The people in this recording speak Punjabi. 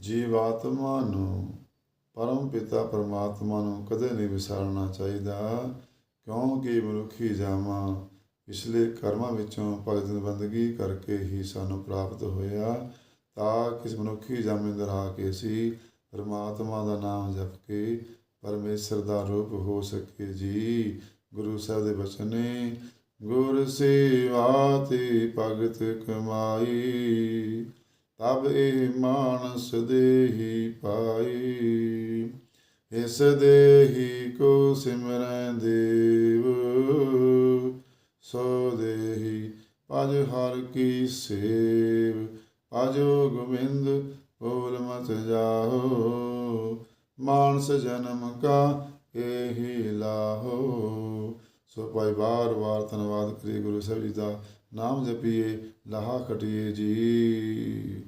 ਜੀਵਾਤਮਾ ਨੂੰ, ਪਰਮ ਪਿਤਾ ਪਰਮਾਤਮਾ ਨੂੰ ਕਦੇ ਨਹੀਂ ਵਿਸਾਰਨਾ ਚਾਹੀਦਾ, ਕਿਉਂਕਿ ਮਨੁੱਖੀ ਜਾਮਾ ਪਿਛਲੇ ਕਰਮਾਂ ਵਿੱਚੋਂ ਭਗਤ ਬੰਦਗੀ ਕਰਕੇ ਹੀ ਸਾਨੂੰ ਪ੍ਰਾਪਤ ਹੋਇਆ, ਤਾਂ ਕਿਸ ਮਨੁੱਖੀ ਜਾਮੇ ਅੰਦਰ ਆ ਕੇ ਅਸੀਂ ਪਰਮਾਤਮਾ ਦਾ ਨਾਮ ਜਪ ਕੇ ਪਰਮੇਸ਼ਰ ਦਾ ਰੂਪ ਹੋ ਸਕੇ ਜੀ। ਗੁਰੂ ਸਾਹਿਬ ਦੇ ਬਚਨ ਨੇ, ਗੁਰ ਸੇਵਾ ਤੇ ਭਗਤ ਕਮਾਈ। ਤਬ ਇਹ ਮਾਨਸ ਦੇਹੀ ਪਾਈ, ਇਸ ਦੇਹੀ ਕੋ ਸਿਮਰੈ ਦੇਵ, ਸੋ ਦੇਹੀ ਪਜ ਹਰ ਕੀ ਸੇਵ ਪਜੋ ਗੋਬਿੰਦ ਬੋਲ ਮਤ ਜਾਓ ਮਾਨਸ ਜਨਮ ਕਾ ਇਹੀ ਲਾਹੋ। ਸੋ ਭਾਈ ਵਾਰ ਵਾਰ ਧੰਨਵਾਦ ਕਰੀ ਗੁਰੂ ਸਾਹਿਬ ਜੀ ਦਾ ਨਾਮ ਜਪੀਏ, ਲਾਹਾ ਖਟੀਏ ਜੀ।